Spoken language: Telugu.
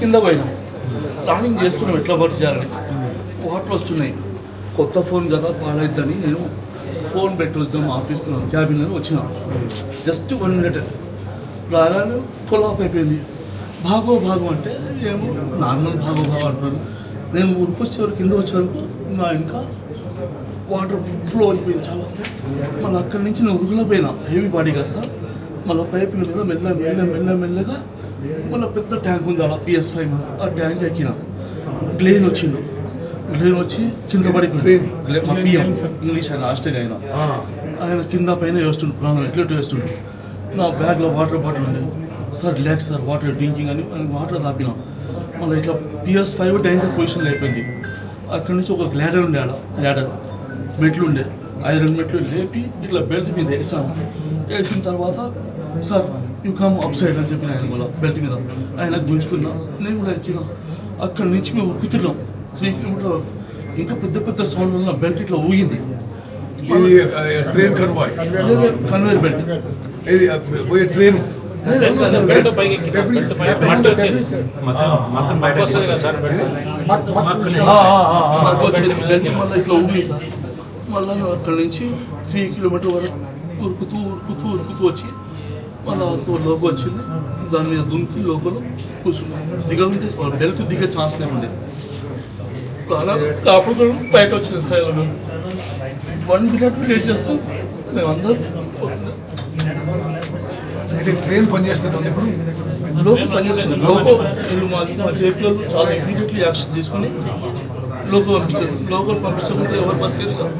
కింద పోయినాం. ప్లానింగ్ చేస్తున్నాం ఎట్లా వర్క్ చేయాలని వాటర్ వస్తున్నాయి కొత్త ఫోన్ కదా పాడైద్దని నేను ఫోన్ పెట్టి వద్దాం ఆఫీస్ క్యాబిన్లో వచ్చిన. జస్ట్ వన్ మినిట్ రాగానే ఫుల్ అయిపోయింది. భాగో భాగం అంటే ఏమో నార్మల్ భాగో భాగం అంటున్నారు నేను ఉరికొచ్చే వరకు కింద వచ్చే వరకు నా ఇంకా వాటర్ ఫ్లో అయిపోయింది చాలా. మళ్ళీ అక్కడి నుంచి నేను ఉరుగులో పోయినా హెవీ బాడీ కాస్త. మళ్ళీ పైపుల మీద మెల్ల మెల్ల మెల్ల మెల్లగా మళ్ళీ పెద్ద ట్యాంక్ ఉంది అలా పిఎస్ ఫైవ్ ఆ ట్యాంక్ ఎక్కిన. గ్లేన్ వచ్చిండు. గ్లేన్ వచ్చి కింద పడి మా పిఎం ఇంగ్లీష్ ఆయన ఆస్ట్రేలియా ఆయన. ఆయన కింద పైన వేస్తుండు ప్రాణం ఎట్లా వేస్తుండు. నా బ్యాగ్లో వాటర్ బాటిల్ ఉండే. Sir relax sir water drinking అని వాటర్ తాపిన. మళ్ళీ ఇట్లా పిఎస్ ఫైవ్ డేంజర్ పొజిషన్లో అయిపోయింది. అక్కడి నుంచి ఒక గ్లాడర్ ఉండే ఆడ గ్లాడర్ మెట్లు ఉండే ఐరన్ మెట్లు లేపి ఇట్లా బెల్ట్ మీద వేసాను వేసిన తర్వాత sir you come up side అని చెప్పిన ఆయన మళ్ళీ బెల్ట్ మీద. ఆయన గుంజుకున్నా నేను కూడా ఎక్కిన. అక్కడి నుంచి మేము ఉక్కుతున్నాం త్రీ కిలోమీటర్ ఇంకా పెద్ద పెద్ద సౌండ్ వల్ల బెల్ట్ ఇట్లా ఊగింది. ట్రైన్ కన్వాయ్ కన్వేర్ బెల్ట్ పోయే ట్రైన్ మళ్ళీ ఇట్లా ఊగింది సార్. మళ్ళీ అక్కడి నుంచి త్రీ కిలోమీటర్ వరకు ఉరుకుతూ ఉరుకుతూ ఉరుకుతూ వచ్చి మళ్ళీ లోకి వచ్చింది. దాని మీద దుంకి లోపల కూర్చున్నాం. దిగ ఉంటే బెల్ట్ దిగే ఛాన్స్ లేకుండే. అలా కాపుడు బయట వచ్చింది సార్ వన్ మినిట్ వెయిట్ చేస్తాం. మేమందరం అయితే ట్రైన్ పనిచేస్తూనే ఉంది ఇప్పుడు? లోకో పనిచేస్తుంది లోకో వీళ్ళు మా మా జేపీ చాలా ఇమీడియట్లీ యాక్షన్ తీసుకుని లోకో పంపించారు. లోకల్ పంపించకుండా ఎవరు బతికేది కాదు.